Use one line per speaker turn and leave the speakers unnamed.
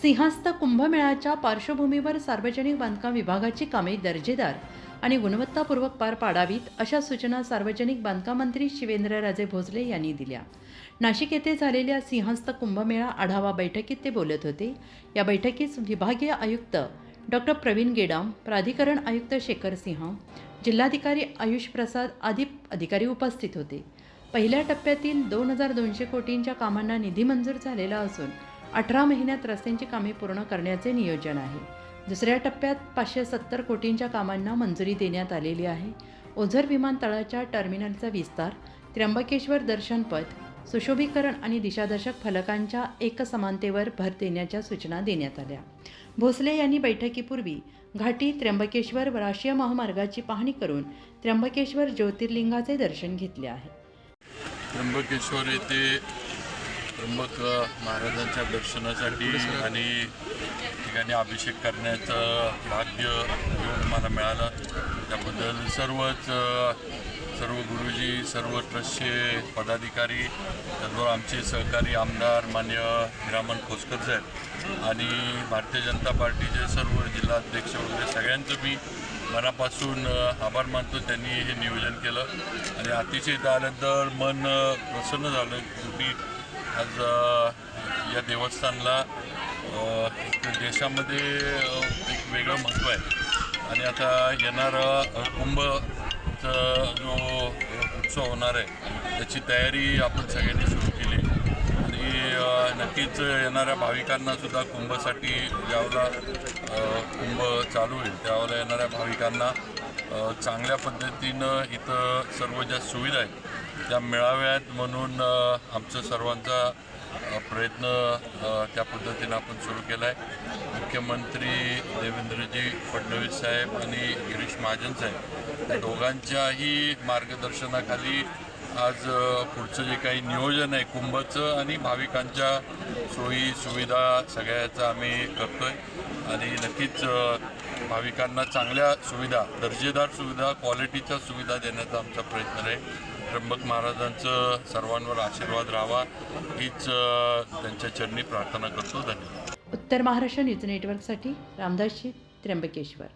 सिंहास्थ कुंभमेळ्याच्या पार्श्वभूमीवर सार्वजनिक बांधकाम विभागाची कामे दर्जेदार आणि गुणवत्तापूर्वक पार पाडावीत अशा सूचना सार्वजनिक बांधकाम मंत्री शिवेंद्रराजे भोसले यांनी दिल्या. नाशिक येथे झालेल्या सिंहस्थ कुंभमेळा आढावा बैठकीत ते बोलत होते. या बैठकीस विभागीय आयुक्त डॉक्टर प्रवीण गेडाम प्राधिकरण आयुक्त शेखर सिंह जिल्हाधिकारी आयुष प्रसाद आदी अधिकारी उपस्थित होते. पहिल्या टप्प्यातील दोन हजार दोनशे कोटींच्या कामांना निधी मंजूर झालेला असून अठरा महिन्यात रस्त्यांची कामे पूर्ण करण्याचे नियोजन आहे. दुसऱ्या टप्प्यात पाचशे सत्तर कोटींच्या कामांना मंजुरी देण्यात आलेली आहे. ओझर विमानतळाच्या टर्मिनलचा विस्तार त्र्यंबकेश्वर दर्शनपथ सुशोभीकरण आणि दिशादर्शक फलकांच्या एकसमानतेवर भर देण्याच्या सूचना देण्यात आल्या. भोसले यांनी बैठकीपूर्वी घाटी त्र्यंबकेश्वर राष्ट्रीय महामार्गाची पाहणी करून त्र्यंबकेश्वर ज्योतिर्लिंगाचे दर्शन घेतले आहे.
त्र्यंबकेश्वर येथे त्र्यंबक महाराजांच्या दर्शनासाठी आणि ठिकाणी अभिषेक करण्याचं भाग्य मला मिळालं. त्याबद्दल सर्वच सर्व गुरुजी सर्व ट्रस्टचे पदाधिकारी त्याचबरोबर आमचे सहकारी आमदार मान्य हिरामन खोसकर साहेब आणि भारतीय जनता पार्टीचे सर्व जिल्हाध्यक्ष वगैरे सगळ्यांचं मी मनापासून आभार मानतो. त्यांनी हे नियोजन केलं. आणि अतिशय इथं आल्यानंतर मन प्रसन्न झालं. शेवटी आज या देवस्थानला देशामध्ये एक वेगळं महत्त्व आहे. आणि आता येणारं कुंभचा जो उत्सव होणार आहे त्याची तयारी आपण सगळ्यांनी सुरू केली. आणि नक्कीच येणाऱ्या भाविकांना सुद्धा कुंभसाठी ज्यावेळेला कुंभ चालू होईल त्यावेळेला येणाऱ्या भाविकांना चांगल्या पद्धतीनं इथं सर्व ज्या सुविधा आहेत त्या मिळाव्यात म्हणून आमचं सर्वांचा प्रयत्न त्या पद्धतीनं आपण सुरू केला आहे मुख्यमंत्री देवेंद्रजी फडणवीस साहेब आणि गिरीश महाजन साहेब या दोघांच्याही मार्गदर्शनाखाली आज पुढचं जे काही नियोजन आहे कुंभचं आणि भाविकांच्या सोयी सुविधा सगळ्याचं आम्ही करतो आहे आणि नक्कीच भाविकांना चांगल्या सुविधा दर्जेदार सुविधा क्वालिटीच्या सुविधा देण्याचा आमचा प्रयत्न आहे. त्र्यंबक महाराजांचं सर्वांवर आशीर्वाद राहावा हीच त्यांच्या चरणी प्रार्थना करतो. धन्यवाद.
उत्तर महाराष्ट्र न्यूज नेटवर्कसाठी रामदासजी त्र्यंबकेश्वर.